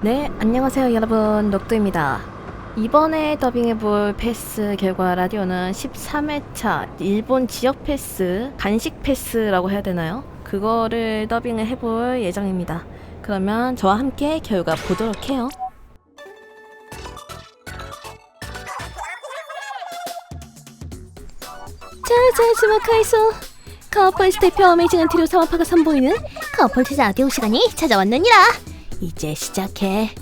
네, 안녕하세요 여러분 녹두입니다. 이번에 더빙해볼 패스 결과 라디오는 13회차 일본 지역 패스, 간식 패스라고 해야 되나요? 그거를 더빙을 해볼 예정입니다. 그러면 저와 함께 결과 보도록 해요. 자자 주목하이소 커플스 대표 어메이징한 트리오 사마파가 선보이는 커플스 라디오 시간이 찾아왔느니라 이제 시작해.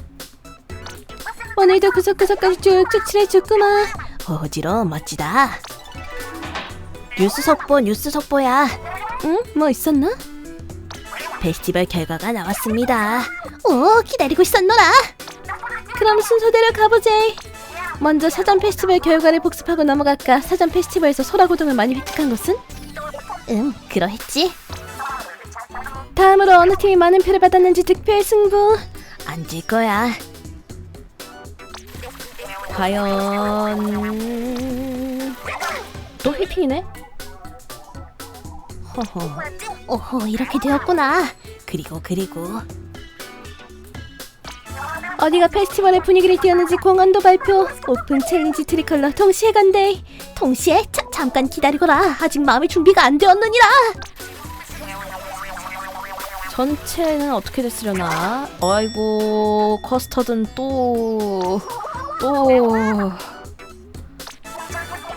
오늘도 구석구석까지 쭉쭉 칠해줬구마 어지러 멋지다. 뉴스 속보 뉴스 속보야. 응? 뭐 있었나? 페스티벌 결과가 나왔습니다. 오 기다리고 있었노라 그럼 순서대로 가보자 먼저 사전 페스티벌 결과를 복습하고 넘어갈까 사전 페스티벌에서 소라고등을 많이 획득한 것은? 응 그러했지 다음으로 어느 팀이 많은 표를 받았는지 득표의 승부 앉을 거야. 과연 또 휘핑이네? 허허. 오호 이렇게 되었구나 그리고 그리고 어디가 페스티벌의 분위기를 띄웠는지 공헌도 발표 오픈 챌린지 트리컬러 동시에 간대 동시에? 자, 잠깐 기다리거라 아직 마음의 준비가 안 되었느니라 전체는 어떻게 됐으려나? 아이고 커스터드는 또... 또...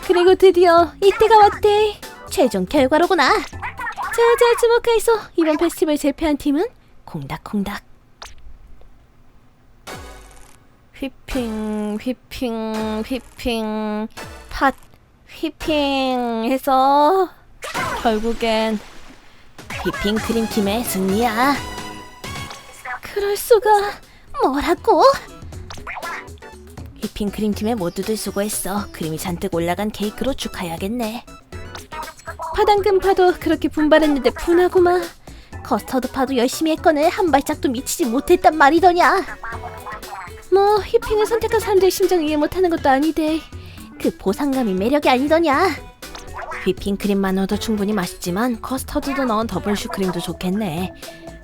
그리고 드디어 이때가 왔대. 최종 결과로구나. 자자 주목하이소 이번 페스티벌 제패한 팀은 콩닥콩닥. 휘핑 휘핑 휘핑 팟 휘핑 해서 결국엔 휘핑 크림팀의 승리야. 그럴 수가. 뭐라고? 휘핑 크림팀의 모두들 수고했어. 크림이 잔뜩 올라간 케이크로 축하해야겠네. 파당금 파도 그렇게 분발했는데 분하구마 커스터드 파도 열심히 했거늘 한 발짝도 미치지 못했단 말이더냐. 뭐 휘핑을 선택한 사람들의 심정 이해 못하는 것도 아니대. 그 보상감이 매력이 아니더냐 휘핑 크림만으로도 충분히 맛있지만 커스터드도 넣은 더블 슈크림도 좋겠네.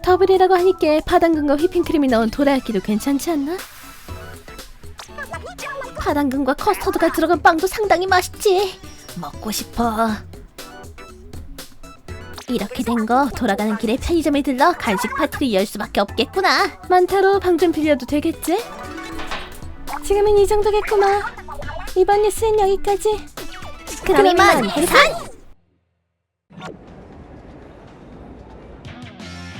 더블이라고 하니까 파당근과 휘핑크림이 넣은 도라야끼도 괜찮지 않나? 파당근과 커스터드가 들어간 빵도 상당히 맛있지. 먹고 싶어. 이렇게 된 거 돌아가는 길에 편의점에 들러 간식 파티를 열 수밖에 없겠구나. 만타로 방 좀 빌려도 되겠지? 지금은 이 정도겠구만. 이번 뉴스는 여기까지 이만 해산!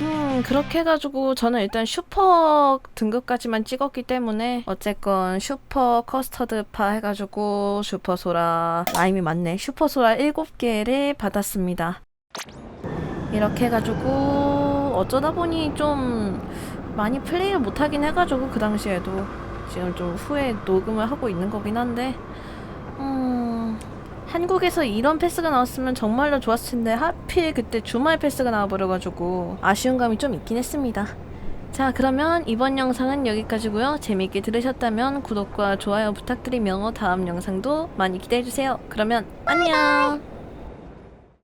음 그렇게 해가지고 저는 일단 슈퍼 등급까지만 찍었기 때문에 어쨌건 슈퍼 커스터드파 해가지고 슈퍼 소라 라임이 맞네 슈퍼 소라 7개를 받았습니다 이렇게 해가지고 어쩌다 보니 좀 많이 플레이를 못하긴 해가지고 그 당시에도 지금 좀 후에 녹음을 하고 있는 거긴 한데 음 한국에서 이런 패스가 나왔으면 정말로 좋았을 텐데 하필 그때 주말 패스가 나와버려가지고 아쉬운 감이 좀 있긴 했습니다. 자 그러면 이번 영상은 여기까지고요. 재미있게 들으셨다면 구독과 좋아요 부탁드리며 다음 영상도 많이 기대해주세요. 그러면 안녕!